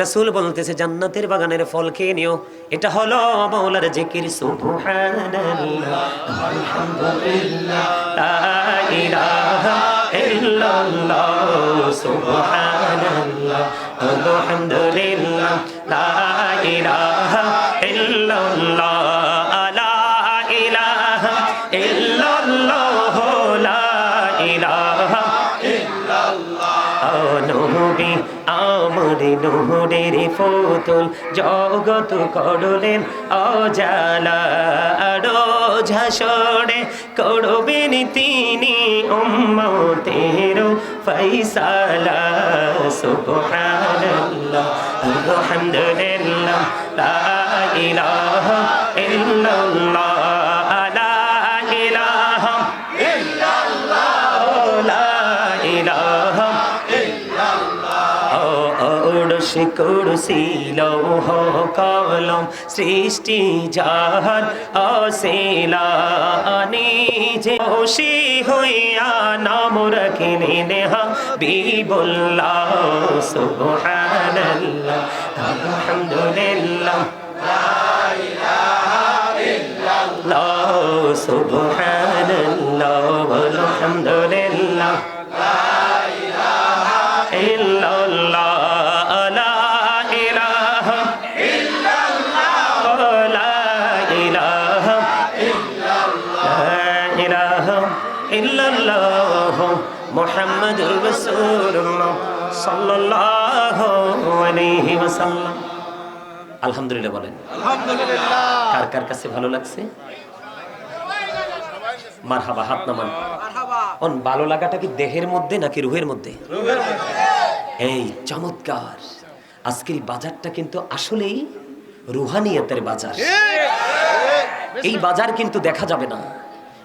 রাসূল বলতেছে, জান্নাতের বাগানের ফল খেয়ে নিও। এটা হলো মাওলার জিকির, সুবহানাল্লাহ, আলহামদুলিল্লাহ, লা ইলাহা ইল্লাল্লাহ, সুবহানাল্লাহ, আলহামদুলিল্লাহ, লা ইলাহা ইল্লাল্লাহ, লা ইলাহা নবী আমার নহরের ফতুল জগত করলেন অজালা ঝাসড়ে করবেন তিনি উম্মতের ফৈসালা সুবহানাল্লাহ, আলহামদুলিল্লাহ, লা ইলাহা ইল্লাল্লাহ। কুরসি, লৌহ কলম সৃষ্টি যাহার অশিলা নিজে খুশি হইয়া নাম রাখিলেন হাবিবুল্লাহ, সুবহানাল্লাহ, আলহামদুলিল্লাহ। সুবহানাল্লাহ আলহামদুলিল্লাহ আলহামদুলিল্লাহ বলেন। কার কার কাছে ভালো লাগছে? হাত নামান। অন ভালো লাগাটা কি দেহের মধ্যে নাকি রুহের মধ্যে? এই চমৎকার। আজকের বাজারটা কিন্তু আসলেই রুহানিয়তের বাজার। এই বাজার কিন্তু দেখা যাবে না।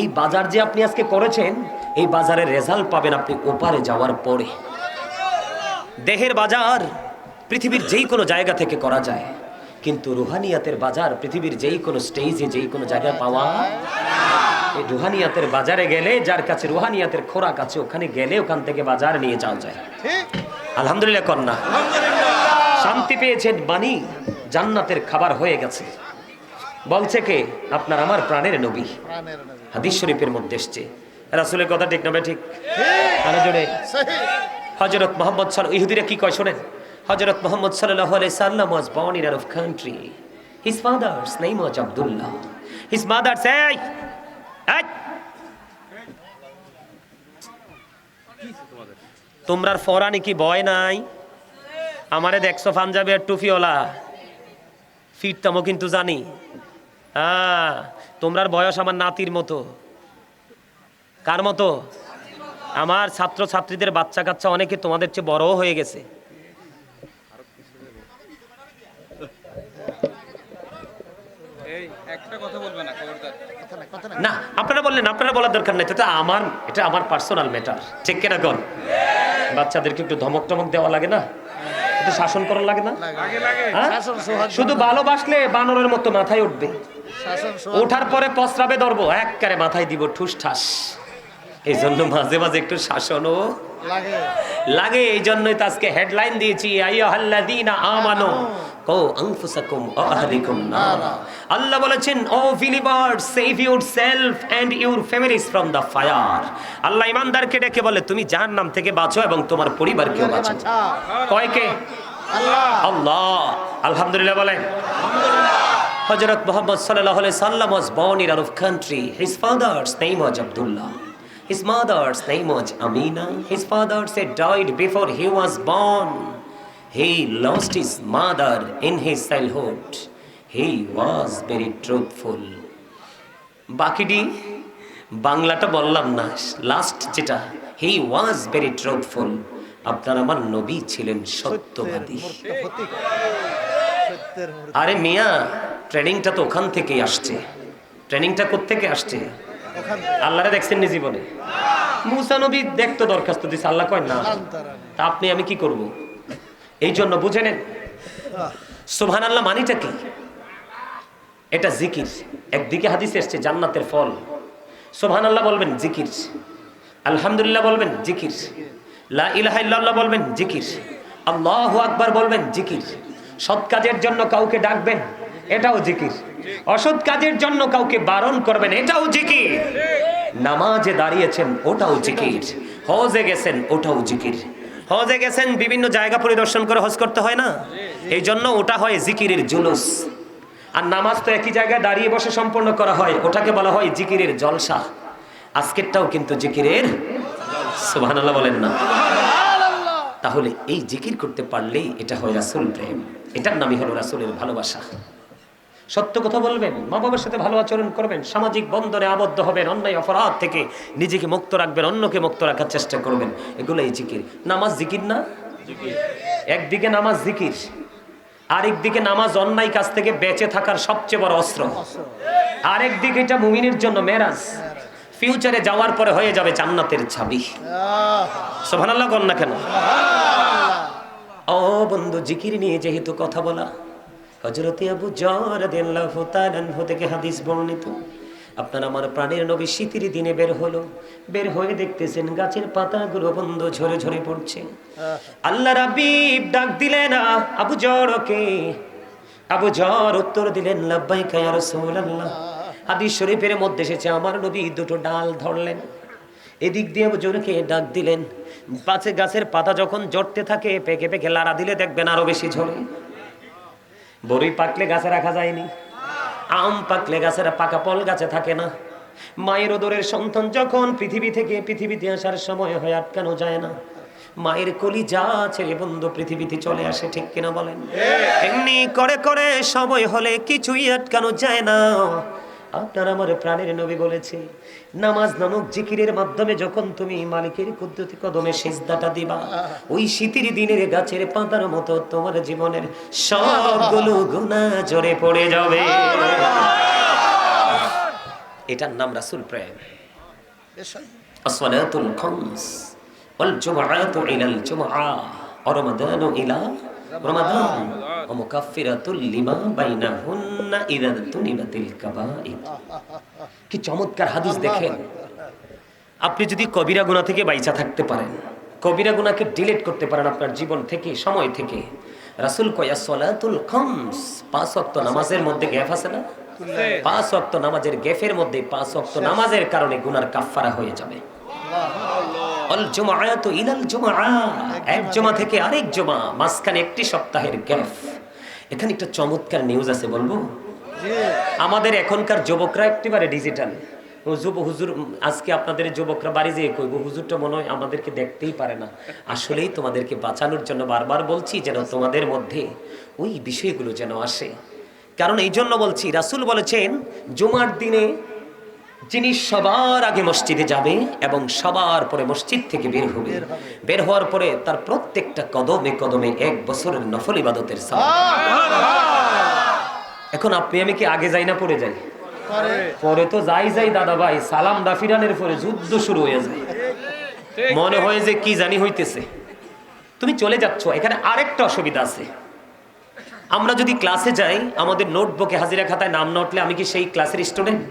এই বাজার যে আপনি আজকে করেছেন এই বাজারের রেজাল্ট পাবেন আপনি ওপারে যাওয়ার পরে। দেহের বাজার পৃথিবীর যেই কোনো জায়গা থেকে করা যায়। কিন্তু রুহানিয়াতের বাজার পৃথিবীর যেই কোনো স্টেজে যেই কোনো জায়গায় পাওয়া এই রুহানিয়াতের বাজারে গেলে যার কাছে রুহানিয়াতের খোরাক আছে ওখানে গেলে ওখান থেকে বাজার নিয়ে যাওয়া যায়। আলহামদুলিল্লাহ কন্যা। শান্তি পেয়েছেন বাণী জান্নাতের খাবার হয়ে গেছে। বলছে কে? আপনার আমার প্রাণের নবী। হাদিস শরীফের মধ্যে এসছে। রাসুলের কথা ঠিক না ঠিক? আরও জোরে। হজরত মোহাম্মদ সাল ইহুদিরা কি কয় শোনেন? হজরত মোহাম্মদ সাল্লাহ আলাই সাল্লাম ওয়াজ his father's name was Abdullah. His mother say এই! তোমরার ফরানি কি ভয় নাই? আমারে দেখছ পাঞ্জাবের টুফিওলা ফিরতামও কিন্তু জানি। হ্যাঁ তোমরার বয়স আমার নাতির মতো। কার মতো? আমার ছাত্র ছাত্রীদের বাচ্চা কাচ্চা অনেকে তোমাদের চেয়ে বড়ও হয়ে গেছে। এই একটা কথা বলবে না আপনারা বললেন আপনারা বলার দরকার নেই এটা আমার এটা আমার পার্সোনাল ম্যাটার ঠিক কিনা কোন? বাচ্চাদেরকে একটু ধমক টমক দেওয়া লাগে না? একটু শাসন করা লাগে না? লাগে। লাগে হ্যাঁ? শুধু ভালোবাসলে বানরের মতো মাথায় উঠবে। ওঠার পরে পসরাবে ধরবো এককারে মাথায় দিব ঠুস ঠাস এই জন্য মাঝে মাঝে একটু শাসনও লাগে। এই জন্যই তো আজকে হেডলাইন দিয়েছি আমানু কো আনফুসাকুম আহলিকুম নারা। আল্লাহ বলেছেন o believer save yourself and your families from the fire Allah ইমানদারকে ডেকে বলে তুমি জাহান্নাম থেকে বাঁচো এবং তোমার পরিবারকেও বাঁচো কয়কে? আল্লাহ। আল্লাহ। আলহামদুলিল্লাহ বলেন। মোহাম্মদ সাল্লাম was Abdullah. His mother's name was Amina. His father said died before he was born. He lost his mother in his childhood. He was very truthful. বাকিটি বাংলাটা বললাম না লাস্ট যেটা হি ওয়াজ ভেরি ট্রুথফুল আপনার আমার নবী ছিলেন সত্যবাদী আরে মিয়া ট্রেনিংটা তো ওখান থেকেই আসছে ট্রেনিংটা কোত্থেকে আসছে আল্লাহরে দেখছেন নি জীবনে? মুসা নবী দেখতো দরখাস্ত দিছে, আল্লাহ কয় না। তা আপনি, আমি কি করব? এই জন্য বুঝে নেন। সুবহান আল্লাহ মানিটা কি? এটা জিকির। একদিকে হাদিস এসছে, জান্নাতের ফল। সুবহান আল্লাহ বলবেন, জিকির। আলহামদুলিল্লাহ বলবেন, জিকির। লা ইলাহা ইল্লাল্লাহ বলবেন, জিকির। আল্লাহ আকবার বলবেন, জিকির। সৎ কাজের জন্য কাউকে ডাকবেন এটাও জিকির। অসৎ কাজের জন্য কাউকে বারণ করবেন, এটাও জিকির। নামাজে দাঁড়িয়েছেন, ওটাও জিকির। হজে গেছেন, ওটাও জিকির। হজে গেছেন, বিভিন্ন জায়গা পরিদর্শন করে হজ করতে হয় না? এই জন্য ওটা হয় জিকিরের জুলুস। আর নামাজ তো একই জায়গায় দাঁড়িয়ে বসে সম্পন্ন করা হয়, ওটাকে বলা হয় জিকিরের জলসা। আজকেরটাও কিন্তু জিকিরের সুবহানাল্লাহ বলেন না। তাহলে এই জিকির করতে পারলেই এটা হয় রাসুল প্রেম। এটার নামই হলো রাসুলের ভালোবাসা। সত্য কথা বলবেন, মা বাবার সাথে ভালো আচরণ করবেন, সামাজিক বন্ধনে আবদ্ধ হবেন, অন্যায় অপরাধ থেকে নিজেকে মুক্ত রাখবেন, অন্যকে মুক্ত রাখার চেষ্টা করবেন। এগুলো এই জিকির। নামাজ জিকির না? একদিকে নামাজ জিকির আরেক দিকে নামাজ অন্যায় কাছ থেকে বেঁচে থাকার সবচেয়ে বড় অস্ত্র। আরেক দিকে এটা মুমিনের জন্য মেরাজ। ফিউচারে যাওয়ার পরে হয়ে যাবে জান্নাতের ছাবি সোভানাল্লাহ কর না কেন? ও বন্ধু, জিকির নিয়ে যেহেতু কথা বলা হজরতে আবু জর দেল্লাহু থেকে হাদিস বর্ণিত। আপনার আমার প্রাণের নবী শীতের দিনে বের হলো। বের হয়ে দেখতেছেন গাছের পাতাগুলো বন্ধ ঝরে ঝরে পড়ছে। আল্লাহ রাবিব ডাক দিলেন, আবু জরকে আবু জর উত্তর দিলেন, লাব্বাইকা ইয়া রাসূলুল্লাহ। হাদিস শরীফের মধ্যে এসেছে, আমার নবী দুটো ডাল ধরলেন। এদিক দিয়ে আবু জোরকে ডাক দিলেন গাছের পাতা যখন জড়তে থাকে, পেকে পেকে লাড়া দিলে দেখবেন আরও বেশি ঝরে। বড়ই পাকলে গাছে রাখা যায়নি। আম পাকলে গাছের পাকা পল গাছে থাকে না। মায়ের ওদরের সন্তান যখন পৃথিবী থেকে পৃথিবীতে আসার সময় হয়, আটকানো যায় না। মায়ের কলি যা ছেলে বন্ধু পৃথিবীতে চলে আসে, ঠিক কিনা বলেন? এমনি করে করে সময় হলে কিছুই আটকানো যায় না। আপনার আমার প্রাণের নবী বলেছে, নামাজ নামক জিকিরের মাধ্যমে যখন তুমি মালিকের কুদ্দতি কদমে সেজদাটা দিবা, ওই শীতের দিনের গাছের পাতার মতো তোমার জীবনের সবগুলো গুণা জোরে পড়ে যাবে এটার নাম রাসুল প্রেম। আসওয়ালাতুল খামস ওয়াল জুমআতু ইলাল জুমআ ওয়া রমাদানু ইলা কি চমৎকার হাদিস দেখেন। আপনি যদি কবিরা গুনাহ থেকে বাইচা থাকতে পারেন, কবিরা গুনাহকে ডিলিট করতে পারেন আপনার জীবন থেকে, সময় থেকে। রাসূল কয়া সলাতুল খামস পাঁচ ওয়াক্ত নামাজের মধ্যে গ্যাপ আছে না? পাঁচ ওয়াক্ত নামাজের গ্যাপের মধ্যে পাঁচ ওয়াক্ত নামাজের কারণে গুনার কাফফারা হয়ে যাবে। অল ইলাল এক জমা থেকে আরেক জমা মাঝখানে একটি সপ্তাহের গ্যাপ। এখানে একটা চমৎকার নিউজ আছে বলব? আমাদের এখনকার যুবকরা একেবারে ডিজিটাল যুব হুজুর আজকে আপনাদের যুবকরা বাড়ি যেয়ে কইব হুজুরটা মনে হয় আমাদেরকে দেখতেই পারে না। আসলেই তোমাদেরকে বাঁচানোর জন্য বারবার বলছি যেন তোমাদের মধ্যে ওই বিষয়গুলো যেন আসে। কারণ এই জন্য বলছি রাসুল বলেছেন জুমার দিনে যিনি সবার আগে মসজিদে যাবে এবং সবার পরে মসজিদ থেকে বের হবে। বের হওয়ার পরে তার প্রত্যেকটা কদমে কদমে এক বছরের নফল ইবাদতের এখন আপনি আমি কি আগে যাই না পরে যাই? পরে। তো যাই যাই দাদা ভাই সালাম দাফিরানের পরে যুদ্ধ শুরু হয়ে যায়। মনে হয় যে কি জানি হইতেছে। তুমি চলে যাচ্ছ এখানে আরেকটা অসুবিধা আছে। আমরা যদি ক্লাসে যাই আমাদের নোটবুকে হাজিরা খাতায় নাম না উঠলে আমি কি সেই ক্লাসের স্টুডেন্ট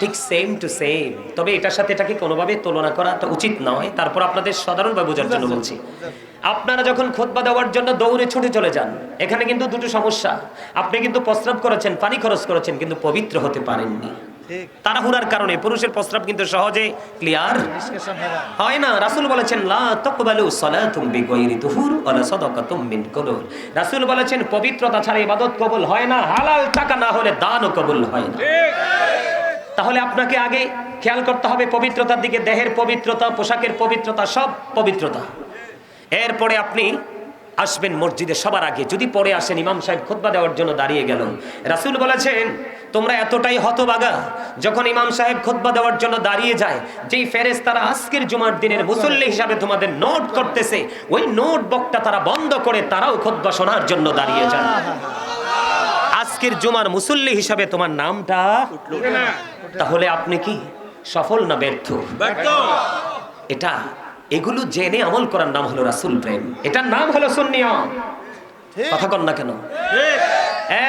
ঠিক সেম টু সেম তবে এটার সাথে এটাকে কোনোভাবে তুলনা করাটা উচিত নয়। তারপর আপনাদের সাধারণভাবে বোঝার জন্য বলছি। আপনারা যখন খোদবা দেওয়ার জন্য দৌড়ে ছুটে চলে যান এখানে কিন্তু দুটো সমস্যা। আপনি কিন্তু প্রস্রাব করেছেন পানি খরচ করেছেন কিন্তু পবিত্র হতে পারেননি। তাড়াহুড়ার কারণে পুরুষের প্রস্রাব কিন্তু সহজে ক্লিয়ার হয় না। রাসূল বলেছেন রাসূল বলেছেন পবিত্রতা ছাড়া ইবাদত কবুল হয় না হালাল টাকা না হলে দানও কবুল হয় না। তাহলে আপনাকে আগে খেয়াল করতে হবে পবিত্রতার দিকে, দেহের পবিত্রতা, পোশাকের পবিত্রতা, সব পবিত্রতা। এরপরে আপনি আসবেন মসজিদে সবার আগে। যদি পরে আসেন, ইমাম সাহেব খুতবা দেওয়ার জন্য দাঁড়িয়ে গেল রাসুল বলেছেন, তোমরা এতটাই হতবাগা, যখন ইমাম সাহেব খুতবা দেওয়ার জন্য দাঁড়িয়ে যায়, যেই ফেরেস তারা আজকের জুমার দিনের মুসল্লি হিসাবে তোমাদের নোট করতেছে, ওই নোট বকটা তারা বন্ধ করে তারাও খুতবা শোনার জন্য দাঁড়িয়ে যায়। আজকের জুমার মুসল্লি হিসাবে তোমার নামটা তাহলে আপনি কি সফল না ব্যর্থ? ব্যর্থ। এটা এগুলো জেনে আমল করার নাম হলো রাসুল প্রেম। এটার নাম হলো সুন্নিয়া। ঠিক। কথা কন না কেন?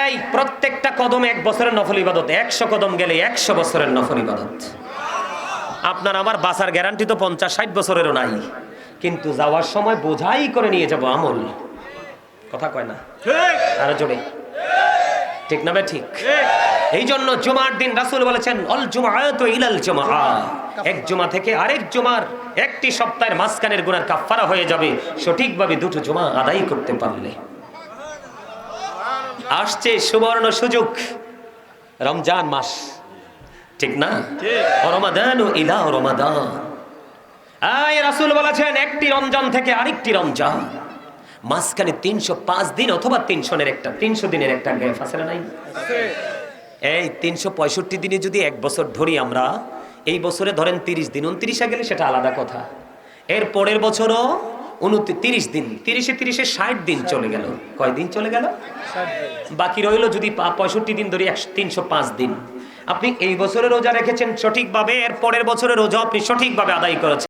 এই প্রত্যেকটা কদম এক বছরের নফল ইবাদত একশো কদম গেলে একশো বছরের নফল ইবাদত। আপনার আমার বাসার গ্যারান্টি তো পঞ্চাশ ষাট বছরেরও নাই। কিন্তু যাওয়ার সময় বোঝাই করে নিয়ে যাব আমল। কথা কয় না? আরও জোরে। ঠিক না ঠিক? এই জন্য জুমার দিন রাসূল বলেছেন অল জুমাআতু ইলাল জুমআ। এক জুমা থেকে আরেক জুমার একটি সপ্তাহের মাঝখানের গুণার কাফফারা হয়ে যাবে। সঠিকভাবে দুটো জুমা আদায় করতে পারলে। আসছে সুবর্ণ সুযোগ রমজান মাস। ঠিক না? রমাদান ইলা রমাদান। আয় রাসূল বলেছেন একটি রমজান থেকে আরেকটি রমজান। মাঝখানে তিনশো পাঁচ দিন অথবা তিনশোনের একটা, তিনশো দিনের একটা গ্যাপ আছে নাই? এই তিনশো পঁয়ষট্টি দিনে যদি এক বছর ধরি আমরা, এই বছরে ধরেন তিরিশ দিন, উনত্রিশে গেলে সেটা আলাদা কথা। এর পরের বছরও তিরিশ দিন, তিরিশে তিরিশে ষাট দিন চলে গেল। কয় দিন চলে গেল? বাকি রইল যদি পঁয়ষট্টি দিন ধরি একশো তিনশো পাঁচ দিন। আপনি এই বছরে রোজা রেখেছেন সঠিকভাবে, এর পরের বছরে রোজা আপনি সঠিকভাবে আদায় করেছেন।